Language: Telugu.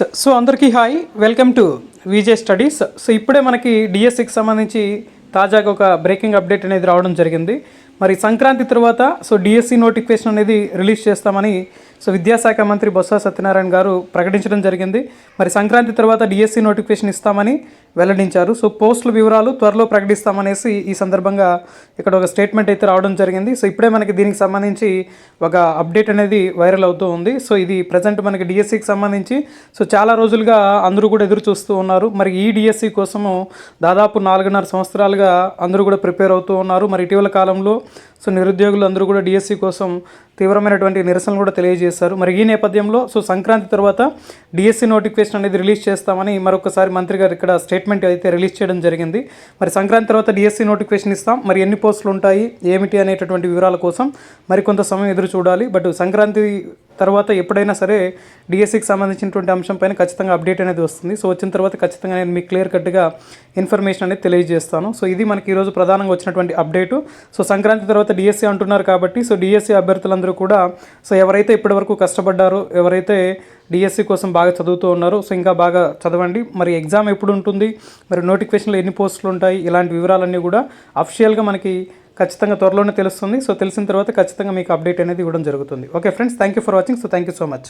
ఫ్రెండ్స్ సో అందరికీ hi welcome to VJ studies so ఇప్పుడే మనకి డిఎస్సికి సంబంధించి తాజాగా ఒక బ్రేకింగ్ అప్డేట్ అనేది రావడం జరిగింది. మరి సంక్రాంతి తర్వాత సో డిఎస్సి నోటిఫికేషన్ అనేది రిలీజ్ చేస్తామని సో విద్యాశాఖ మంత్రి బొత్స సత్యనారాయణ గారు ప్రకటించడం జరిగింది. మరి సంక్రాంతి తర్వాత డిఎస్సి నోటిఫికేషన్ ఇస్తామని వెల్లడించారు. సో పోస్టుల వివరాలు త్వరలో ప్రకటిస్తామనేసి ఈ సందర్భంగా ఇక్కడ ఒక స్టేట్మెంట్ అయితే రావడం జరిగింది. సో ఇప్పుడే మనకి దీనికి సంబంధించి ఒక అప్డేట్ అనేది వైరల్ అవుతూ ఉంది. సో ఇది ప్రజెంట్ మనకి డిఎస్సికి సంబంధించి. సో చాలా రోజులుగా అందరూ కూడా ఎదురు చూస్తూ ఉన్నారు. మరి ఈ డిఎస్సి కోసము దాదాపు నాలుగున్నర సంవత్సరాలుగా అందరూ కూడా ప్రిపేర్ అవుతూ ఉన్నారు. మరి ఇటీవల కాలంలో సో నిరుద్యోగులు అందరూ కూడా డిఎస్సి కోసం తీవ్రమైనటువంటి నిరసనలు కూడా తెలియజేశారు. మరి ఈ నేపథ్యంలో సో సంక్రాంతి తర్వాత డిఎస్సి నోటిఫికేషన్ అనేది రిలీజ్ చేస్తామని మరొకసారి మంత్రి గారు ఇక్కడ స్టేట్మెంట్ అయితే రిలీజ్ చేయడం జరిగింది. మరి సంక్రాంతి తర్వాత డిఎస్సి నోటిఫికేషన్ ఇస్తాం. మరి ఎన్ని పోస్టులు ఉంటాయి ఏమిటి అనేటటువంటి వివరాల కోసం మరి కొంత సమయం ఎదురు చూడాలి. బట్ సంక్రాంతి తర్వాత ఎప్పుడైనా సరే డిఎస్సికి సంబంధించినటువంటి అంశం పైన ఖచ్చితంగా అప్డేట్ అనేది వస్తుంది. సో వచ్చిన తర్వాత ఖచ్చితంగా నేను మీకు క్లియర్ కట్గా ఇన్ఫర్మేషన్ అనేది తెలియజేస్తాను. సో ఇది మనకి ఈరోజు ప్రధానంగా వచ్చినటువంటి అప్డేటు. సో సంక్రాంతి తర్వాత డిఎస్సి అంటున్నారు కాబట్టి సో డిఎస్సి అభ్యర్థులందరూ కూడా సో ఎవరైతే ఇప్పటివరకు కష్టపడ్డారో ఎవరైతే డిఎస్సి కోసం బాగా చదువుతూ ఉన్నారో సో ఇంకా బాగా చదవండి. మరి ఎగ్జామ్ ఎప్పుడు ఉంటుంది? మరి నోటిఫికేషన్లో ఎన్ని పోస్టులు ఉంటాయి? ఇలాంటి వివరాలన్నీ కూడా అఫిషియల్గా మనకి ఖచ్చితంగా త్వరలోనే తెలుస్తుంది. సో తెలిసిన తర్వాత ఖచ్చితంగా మీకు అప్డేట్ అనేది ఇవ్వడం జరుగుతుంది. Okay friends thank you for watching. So thank you so much.